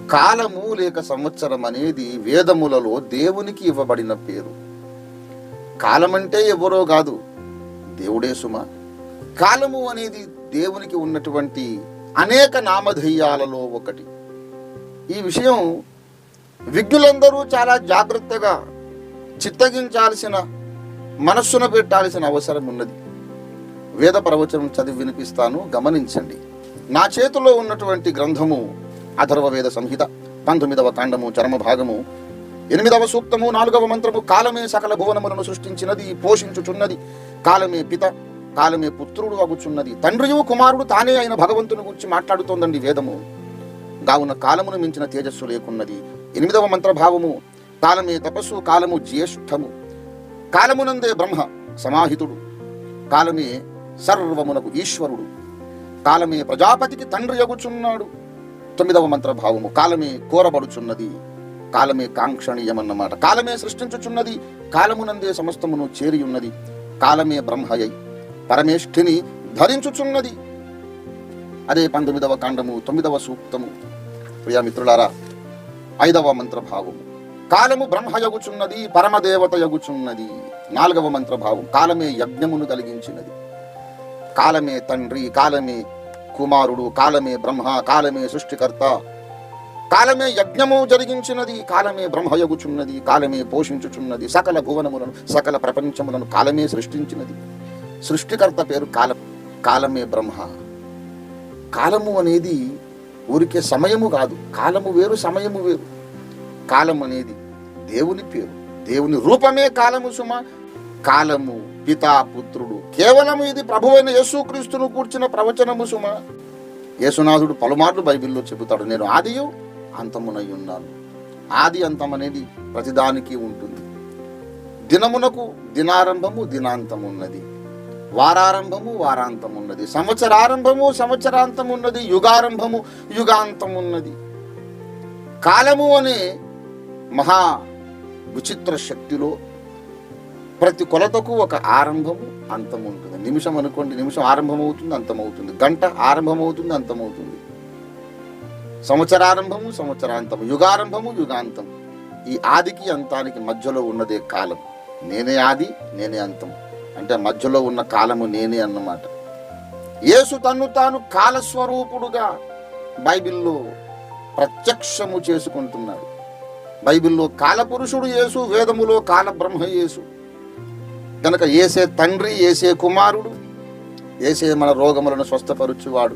కాలము లేక సంవత్సరం అనేది వేదములలో దేవునికి ఇవ్వబడిన పేరు. కాలమంటే ఎవరో కాదు దేవుడే సుమ. కాలము అనేది దేవునికి ఉన్నటువంటి అనేక నామధేయాలలో ఒకటి. ఈ విషయం విజ్ఞులందరూ చాలా జాగ్రత్తగా చిత్తగించాల్సిన మనస్సున పెట్టాల్సిన అవసరం ఉన్నది. వేద ప్రవచనం చదివి వినిపిస్తాను గమనించండి. నా చేతిలో ఉన్నటువంటి గ్రంథము అథర్వవేద సంహిత పంతొమ్మిదవ కాండము చరమ భాగము. ఎనిమిదవ సూక్తము నాలుగవ మంత్రము కాలమే సకల భువనములను సృష్టించినది పోషించుచున్నది. కాలమే పిత కాలమే పుత్రుడు అగుచున్నది. తండ్రియు కుమారుడు తానే అయిన భగవంతుని గురించి మాట్లాడుతోందండి వేదము. గావున కాలమును మించిన తేజస్సు లేకున్నది. ఎనిమిదవ మంత్రభావము కాలమే తపస్సు కాలము జ్యేష్ఠము. కాలమునందే బ్రహ్మ సమాహితుడు. కాలమే సర్వమునకు ఈశ్వరుడు. కాలమే ప్రజాపతికి తండ్రి అగుచున్నాడు. తొమ్మిదవ మంత్రభావము. కాలమే కోరబడుచున్నది. కాలమే కాంక్షణీయమన్నమాట. కాలమే సృష్టించుచున్నది. కాలమునందే సమస్తమును చేరి ఉన్నది కాలమే బ్రహ్మయై పరమేష్ఠిని ధరించుచున్నది. అదే పంతొమ్మిదవ కాండము తొమ్మిదవ సూక్తము. ప్రియమిత్రులారా ఐదవ మంత్రభావము. కాలము బ్రహ్మయగుచున్నది పరమదేవత యగుచున్నది నాలుగవ మంత్రభావం కాలమే యజ్ఞమును కలిగించినది. కాలమే తండ్రి కాలమే కుమారుడు కాలమే బ్రహ్మ కాలమే సృష్టికర్త. కాలమే యజ్ఞము జరిగించినది కాలమే బ్రహ్మయగుచున్నది కాలమే పోషించుచున్నది. సకల భువనములను సకల ప్రపంచములను కాలమే సృష్టించినది. సృష్టికర్త పేరు కాలం కాలమే బ్రహ్మ. కాలము అనేది ఊరికే సమయము కాదు. కాలము వేరు సమయము వేరు. కాలం అనేది దేవుని పేరు. దేవుని రూపమే కాలము సుమ. కాలము పితా పుత్రుడు. కేవలం ఇది ప్రభువైన యేసుక్రీస్తును కూర్చిన ప్రవచనము సుమ. యేసునాథుడు పలుమార్లు బైబిల్లో చెబుతాడు నేను ఆదియు అంతమునై ఉన్నాను. ఆది అంతం అనేది ప్రతిదానికి ఉంటుంది. దినమునకు దినారంభము దినాంతం ఉన్నది వారారంభము వారాంతం ఉన్నది సంవత్సరారంభము సంవత్సరాంతం ఉన్నది యుగారంభము యుగాంతం ఉన్నది కాలము అనే మహా విచిత్ర శక్తిలో ప్రతి కొలతకు ఒక ఆరంభము అంతం ఉంటుంది. నిమిషం అనుకోండి నిమిషం ఆరంభమవుతుంది అంతమవుతుంది. గంట ఆరంభమవుతుంది అంతమవుతుంది. సంవత్సరారంభము సంవత్సరాంతము. యుగారంభము యుగాంతం. ఈ ఆదికి అంతానికి మధ్యలో ఉన్నదే కాలం. నేనే ఆది నేనే అంతం. అంటే మధ్యలో ఉన్న కాలము నేనే అన్నమాట. యేసు తన్ను తాను కాలస్వరూపుడుగా బైబిల్లో ప్రత్యక్షము చేసుకుంటున్నాడు. బైబిల్లో కాలపురుషుడు యేసు వేదములో కాలబ్రహ్మ యేసు. గనక ఏసే తండ్రి ఏసే కుమారుడు ఏసే మన రోగములను స్వస్థపరుచువాడు.